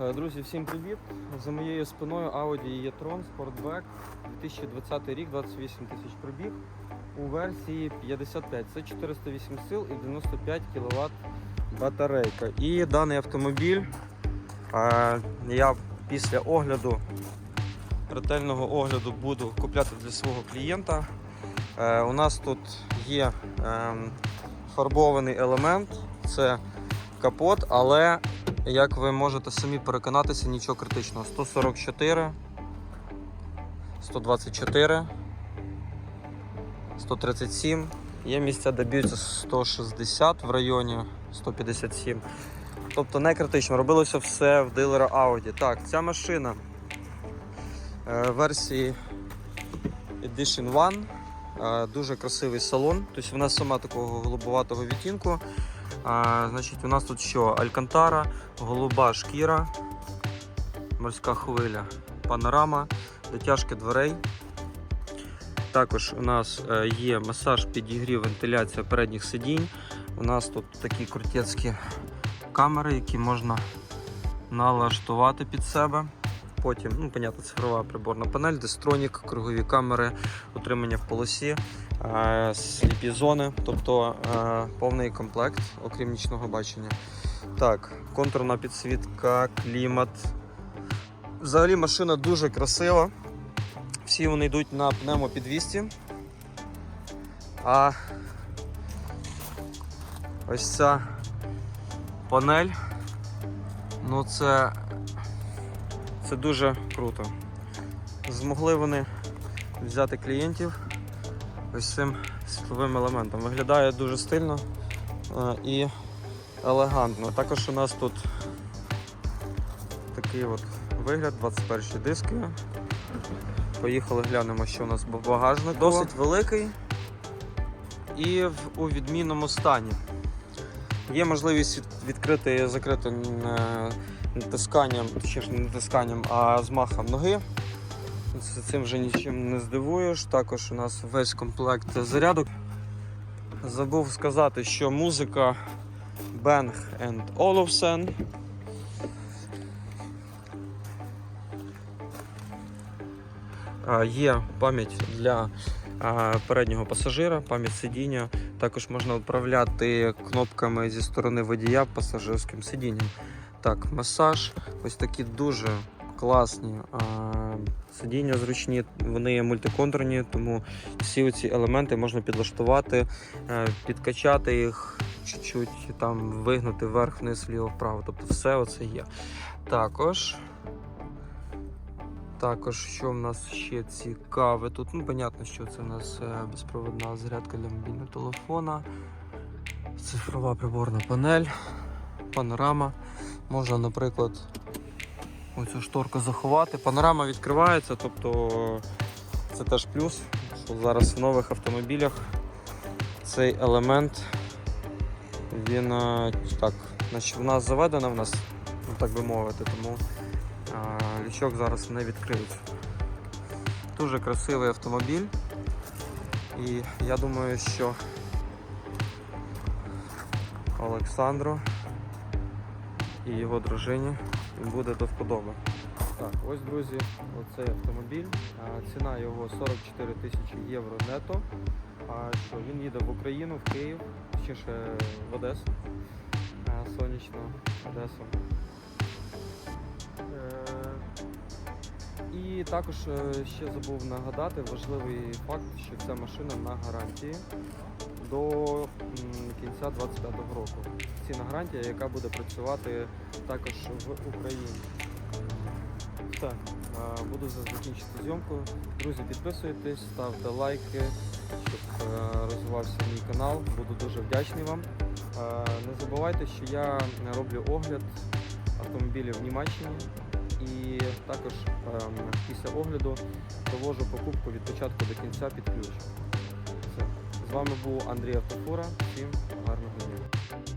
Е, Друзі, всім привіт! За моєю спиною Audi e-tron Sportback 2020 рік, 28 тисяч пробіг у версії 55. Це 408 сил і 95 кВт батарейка. І даний автомобіль е, я після огляду, ретельного огляду буду купляти для свого клієнта. Е, У нас тут є ем, фарбований елемент, це капот, але як ви можете самі переконатися, нічого критичного. 144, 124, 137. Є місця, де б'ються 160 в районі 157. Тобто не критично, робилося все в дилера Audi. Так, ця машина е, версії Edition 1. Дуже красивий салон. Тобто вона сама такого голубоватого відтінку. А, значить, у нас тут що? Алькантара, голуба шкіра, морська хвиля, панорама, дотяжки дверей. Також у нас е, є масаж, підігрів, вентиляція передніх сидінь. У нас тут такі крутецькі камери, які можна налаштувати під себе. Потім, ну, понятно, цифрова приборна панель, дистронік, кругові камери, утримання в полосі, е, сліпі зони, тобто е, повний комплект, окрім нічного бачення. Так, контурна підсвітка, клімат. Взагалі машина дуже красива. Всі вони йдуть на пневмопідвісті. А ось ця панель. Ну це, це дуже круто. Змогли вони взяти клієнтів ось цим світловим елементом. Виглядає дуже стильно е, і елегантно. Також у нас тут такий от вигляд, 21 диски. Поїхали глянемо, що у нас в багажнику. Досить великий і в, у відмінному стані. Є можливість відкрити і закрити е, натисканням, точніше не натисканням, а змахом ноги. З цим вже нічим не здивуєш. Також у нас весь комплект зарядок. Забув сказати, що музика Bang Olufsen. Є пам'ять для переднього пасажира, пам'ять сидіння. Також можна управляти кнопками зі сторони водія пасажирським сидінням. Так, масаж. Ось такі дуже класні сидіння зручні, вони є мультиконтурні, тому всі ці елементи можна підлаштувати, е, підкачати їх чуть-чуть, там вигнути вверх, вниз, вліво, вправо. Тобто все оце є. Також. Також, що в нас ще цікаве? Тут, ну, понятно, що це у нас е, безпроводна зарядка для мобільного телефона, цифрова приборна панель, панорама. Можна, наприклад, оцю шторку заховати. Панорама відкривається, тобто це теж плюс, що зараз в нових автомобілях цей елемент він е, так, в нас заведено, в нас, ну, так би мовити, тому а, лючок зараз не відкриється. Дуже красивий автомобіль. І я думаю, що Олександру і його дружині буде до вподоби. Так, ось, друзі, оцей автомобіль. Ціна його 44 тисячі євро нето. А що він їде в Україну, в Київ, ще в Одесу. Сонячну Одесу. І також е, ще забув нагадати важливий факт, що ця машина на гарантії до кінця 2025 року. Цінна гарантія, яка буде працювати також в Україні. Так, е, буду закінчити зйомку. Друзі, підписуйтесь, ставте лайки, щоб е, розвивався мій канал. Буду дуже вдячний вам. Е, Не забувайте, що я роблю огляд автомобілів в Німеччині. І також ем, після огляду проводжу покупку від початку до кінця під ключ. Все. З вами був Андрій Автофура. Всім гарного дня.